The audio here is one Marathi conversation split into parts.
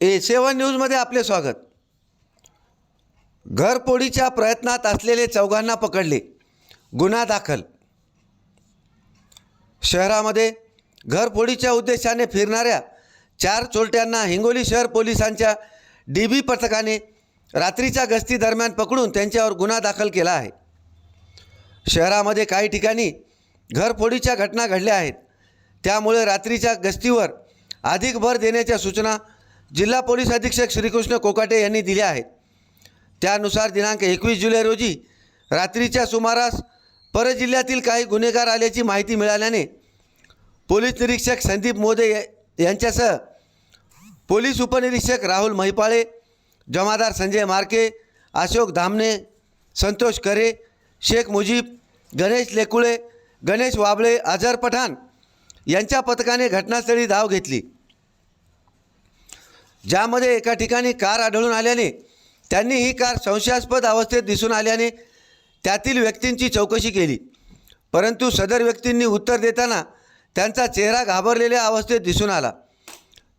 ए सेवन न्यूजमध्ये आपले स्वागत. घरपोडीच्या प्रयत्नात असलेले चौघांना पकडले. गुन्हा दाखल. शहरामध्ये घरफोडीच्या उद्देशाने फिरणाऱ्या चार चोरट्यांना हिंगोली शहर पोलिसांच्या डी बी पथकाने रात्रीच्या गस्ती दरम्यान पकडून त्यांच्यावर गुन्हा दाखल केला आहे. शहरामध्ये काही ठिकाणी घरफोडीच्या घटना घडल्या आहेत. त्यामुळे रात्रीच्या गस्तीवर अधिक भर देण्याच्या सूचना जिल्हा पोलीस अधीक्षक श्रीकृष्ण कोकाटे यांनी दिल्या आहेत. त्यानुसार दिनांक एकवीस जुलै रोजी रात्रीच्या सुमारास परजिल्ह्यातील काही गुन्हेगार आल्याची माहिती मिळाल्याने पोलीस निरीक्षक संदीप मोदे यांच्यासह पोलीस उपनिरीक्षक राहुल महिपाळे जमादार संजय मार्के अशोक धामणे संतोष करे शेख मुजीब गणेश लेकुळे गणेश वाबळे अझर पठाण यांच्या पथकाने घटनास्थळी धाव घेतली. ज्यामध्ये एका ठिकाणी कार आढळून आल्याने त्यांनी ही कार संशयास्पद अवस्थेत दिसून आल्याने त्यातील व्यक्तींची चौकशी केली. परंतु सदर व्यक्तींनी उत्तर देताना त्यांचा चेहरा घाबरलेल्या अवस्थेत दिसून आला.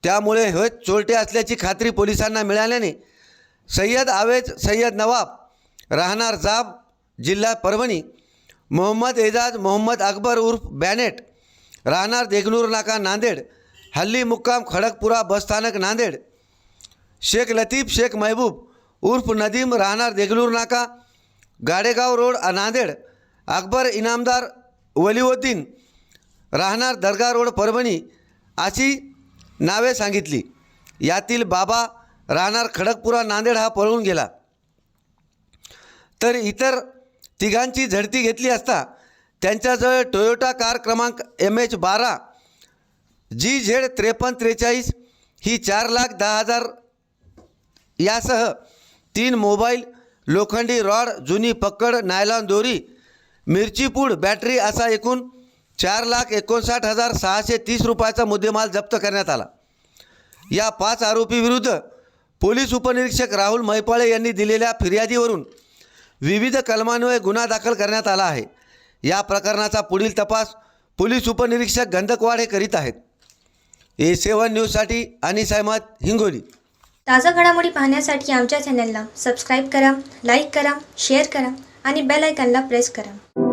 त्यामुळे हे चोरटे असल्याची खात्री पोलिसांना मिळाल्याने सय्यद आवेज सय्यद नवाब राहणार जाब जिल्हा परभणी मोहम्मद एजाज मोहम्मद अकबर उर्फ बॅनेट राहणार देगनूर नाका नांदेड हल्ली मुक्काम खडकपुरा बसस्थानक नांदेड शेख लतीफ शेख महबूब उर्फ नदीम राहणार देगलूर नाका गाडेगाव रोड नांदेड अकबर इनामदार वलिउद्दीन राहणार दर्गा रोड परभणी अशी नावे सांगितली. यातील बाबा राहणार खडकपुरा नांदेड हा पळून गेला. तर इतर तिघांची झडती घेतली असता त्यांच्याजवळ टोयोटा कार क्रमांक एम एच बारा जी झेड त्रेपन्न त्रेचाळीस ही चार लाख दहा हजार यासह तीन मोबाईल लोखंडी रॉड जुनी पकड नायलॉन दोरी मिरची पूड बॅटरी असा एकूण चार लाख एकोणसाठ हजार सहाशे तीस रुपयाचा मुद्देमाल जप्त करण्यात आला. या पाच आरोपीविरुद्ध पोलीस उपनिरीक्षक राहुल मैपाळे यांनी दिलेल्या फिर्यादीवरून विविध कलमान्वये गुन्हा दाखल करण्यात आला आहे. या प्रकरणाचा पुढील तपास पोलीस उपनिरीक्षक गंधकवाड हे करीत आहेत. ए सेवन न्यूजसाठी अनिस अहमद हिंगोली. ताज्या घडामोडी पाहण्यासाठी आमच्या चॅनलला सबस्क्राईब करा लाईक करा शेअर करा आणि बेल आयकॉनला प्रेस करा.